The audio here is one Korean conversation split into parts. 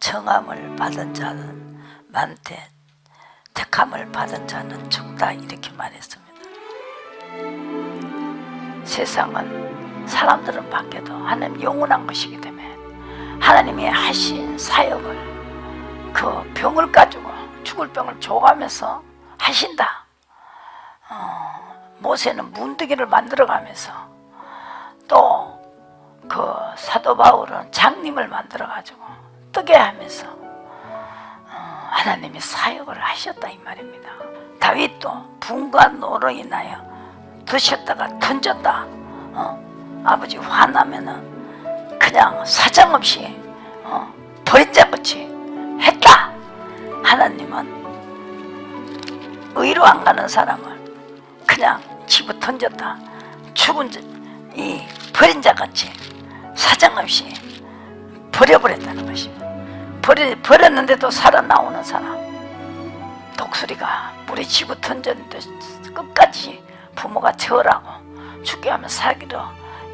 청함을 받은 자는 많대 택함을 받은 자는 적다 이렇게 말했습니다. 세상은 사람들은 바뀌어도 하나님 영원한 것이기 때문에 하나님이 하신 사역을 그 병을 가지고 죽을 병을 줘가면서 하신다. 어, 모세는 문드기를 만들어가면서 또 그 사도 바울은 장님을 만들어가지고 뜨게 하면서 어, 하나님이 사역을 하셨다 이 말입니다. 다윗도 분과 노로 인하여 드셨다가 던졌다. 어? 아버지 화나면은 그냥 사정없이 어? 버린자같이 했다. 하나님은 의로 안 가는 사람을 그냥 집어 던졌다. 죽은 자, 이 버린 자같이 사정없이 버려버렸다는 것입니다. 버려, 버렸 는데도 살아나오는 사람. 독수리가 집어 던졌는데 끝까지 부모가 저라고 죽게 하면 살기로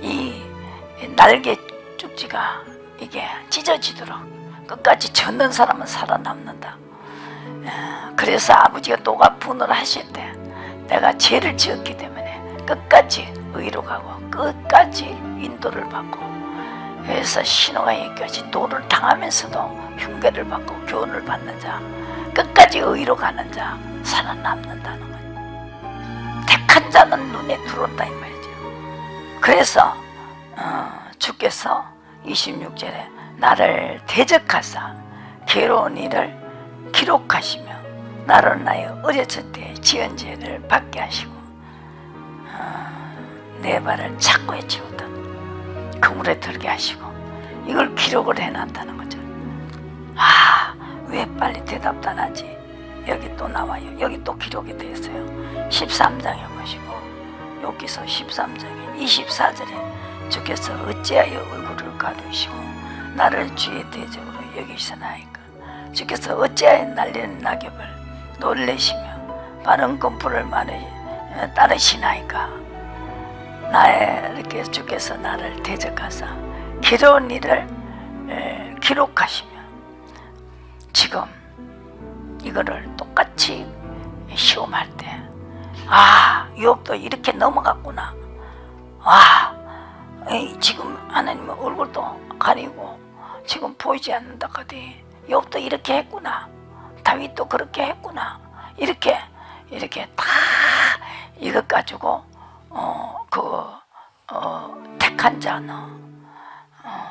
이 날개 쭉지가 이게 찢어지도록 끝까지 젖는 사람은 살아남는다. 에, 그래서 아버지가 또가 분노를 하실 때 내가 죄를 지었기 때문에 끝까지 의로 가고 끝까지 인도를 받고 그래서 신호가 여기까지 도를 당하면서도 흉계를 받고 교훈을 받는 자 끝까지 의로 가는 자 살아남는다는 거예요. 택한 자는 눈에 들어온다 이 말이죠. 그래서 어, 주께서 26절에 나를 대적하사 괴로운 일을 기록하시며 나를 나의 어렸을 때 지은 죄를 받게 하시고 어, 내 발을 착고에 채우던 그물에 들게 하시고 이걸 기록을 해놨다는 거죠. 아, 왜 빨리 대답도 안 하지? 여기 또 나와요. 여기 또 기록이 되어 있어요. 13장에 보시고 여기서 13장에 24절에 주께서 어찌하여 얼굴을 가두시고 나를 주의 대적으로 여기시나이까 주께서 어찌하여 날리는 낙엽을 놀래시며 바른 검풀을 말을 따르시나이까 나의 이렇게 주께서 나를 대적하사 기로운 일을 에, 기록하시며 지금 이거를 똑같이 시험할 때, 아, 유업도 이렇게 넘어갔구나. 와, 에이, 지금 하나님 얼굴도 가리고 지금 보이지 않는다 카디 유업도 이렇게 했구나. 다윗도 그렇게 했구나. 이렇게 이렇게 다 이것 가지고 어 그 어, 택한 자는 어,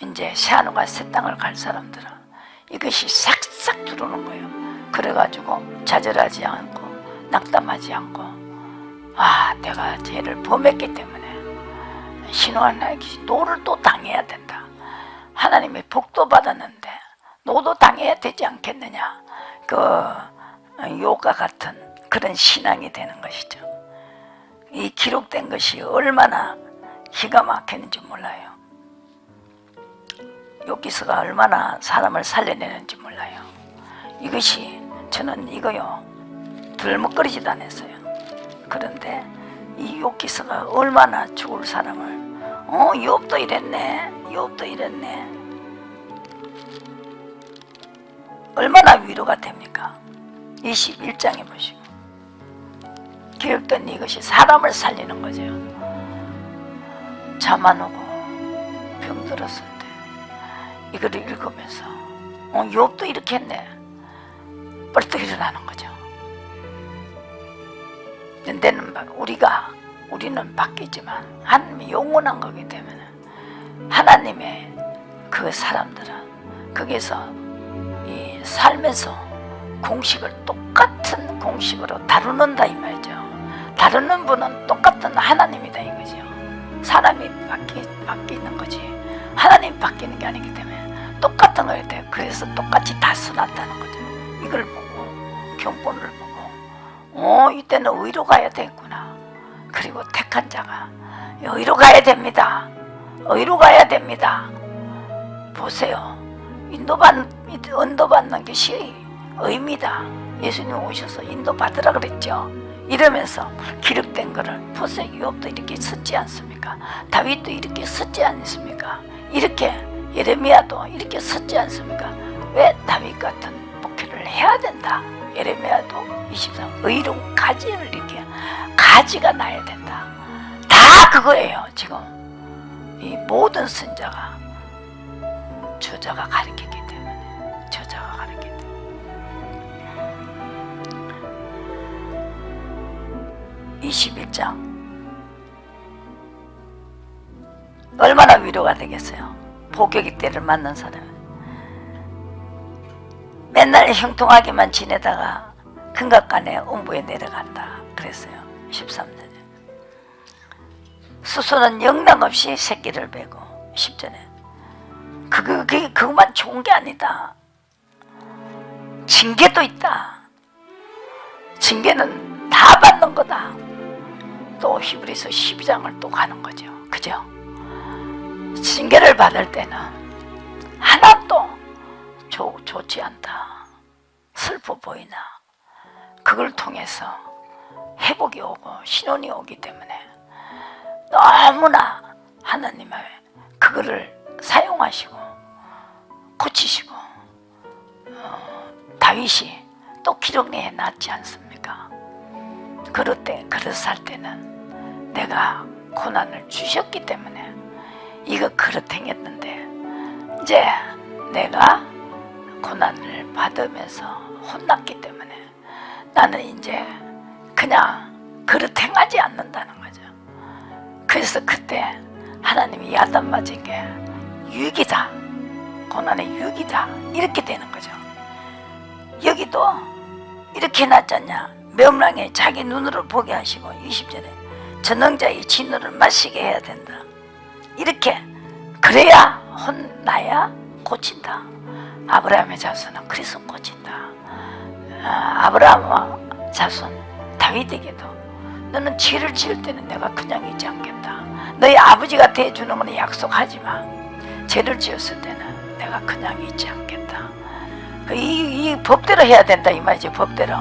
이제 새하늘과 새 땅을 갈 사람들은 이것이 싹싹 들어오는 거예요. 그래가지고 좌절하지 않고 낙담하지 않고 아 내가 죄를 범했기 때문에 나에게 노를 또 당해야 된다. 하나님의 복도 받았는데 노도 당해야 되지 않겠느냐. 그 요가 같은 그런 신앙이 되는 것이죠. 이 기록된 것이 얼마나 기가 막히는지 몰라요. 요기서가 얼마나 사람을 살려내는지 몰라요. 이것이 저는 이거요 들먹거리지도 않았어요. 그런데 이 욕기서가 얼마나 죽을 사람을 어 욥도 이랬네 욥도 이랬네 얼마나 위로가 됩니까? 21장에 보시고 기록된 이것이 사람을 살리는 거죠. 잠안 오고 병들었을 때 이거를 읽으면서 어, 욥도 이렇게 했네. 벌떡 일어나는 거죠. 근데는 막 우리가 우리는 바뀌지만 하나님이 영원한 거기 때문에 하나님의 그 사람들은 거기서 이 살면서 공식을 똑같은 공식으로 다루는다 이 말이죠. 다루는 분은 똑같은 하나님이다 이거죠. 사람이 바뀌, 바뀌는 거지 하나님 바뀌는 게 아니기 때문에 똑같은 거에 대해 그래서 똑같이 다스렸다는 거죠. 이걸 보고 경본을 보고 어 이때는 의로 가야 되겠구나. 그리고 택한 자가 의로 가야 됩니다. 의로 가야 됩니다. 보세요. 인도받 인도받는 것이 의입니다. 예수님 오셔서 인도받으라 그랬죠. 이러면서 기록된 거를 보세요. 욥도 이렇게 썼지 않습니까? 다윗도 이렇게 썼지 않습니까? 이렇게 예레미야도 이렇게 섰지 않습니까? 왜 다윗 같은 목회를 해야 된다. 예레미야도 23 의로운 가지를 이렇게 가지가 나야 된다. 다 그거예요. 지금 이 모든 선자가 저자가 가르쳤기 21장 얼마나 위로가 되겠어요. 복역이 때를 맞는 사람. 맨날 형통하게만 지내다가 금각간에 음부에 내려간다. 그랬어요. 13절에. 수소는 영락 없이 새끼를 베고 10절에. 그거, 그게 그것만 좋은 게 아니다. 징계도 있다. 징계는 다 받는 거다. 또 히브리서 12장을 또 가는 거죠. 그죠? 징계를 받을 때는 하나도 좋, 좋지 않다. 슬퍼 보이나. 그걸 통해서 회복이 오고 신혼이 오기 때문에 너무나 하나님의 그거를 사용하시고 고치시고 어, 다윗이 또 기록내에 놨지 않습니까? 그럴 때 그릇할 때는 내가 고난을 주셨기 때문에 이거 그릇 행했는데 이제 내가 고난을 받으면서 혼났기 때문에 나는 이제 그냥 그릇 행하지 않는다는 거죠. 그래서 그때 하나님이 야단 맞은 게 유익이다. 고난의 유익이다. 이렇게 되는 거죠. 여기도 이렇게 해놨잖냐. 명랑에 자기 눈으로 보게 하시고 20절에 전능자의 진노를 마시게 해야 된다. 이렇게 그래야 혼나야 고친다. 아브라함의 자손은 그래서 고친다. 아, 아브라함 자손 다윗에게도 너는 죄를 지을 때는 내가 그냥 있지 않겠다. 너희 아버지가 대주는 건 약속하지 마. 죄를 지었을 때는 내가 그냥 있지 않겠다. 이, 이 법대로 해야 된다 이 말이지 법대로.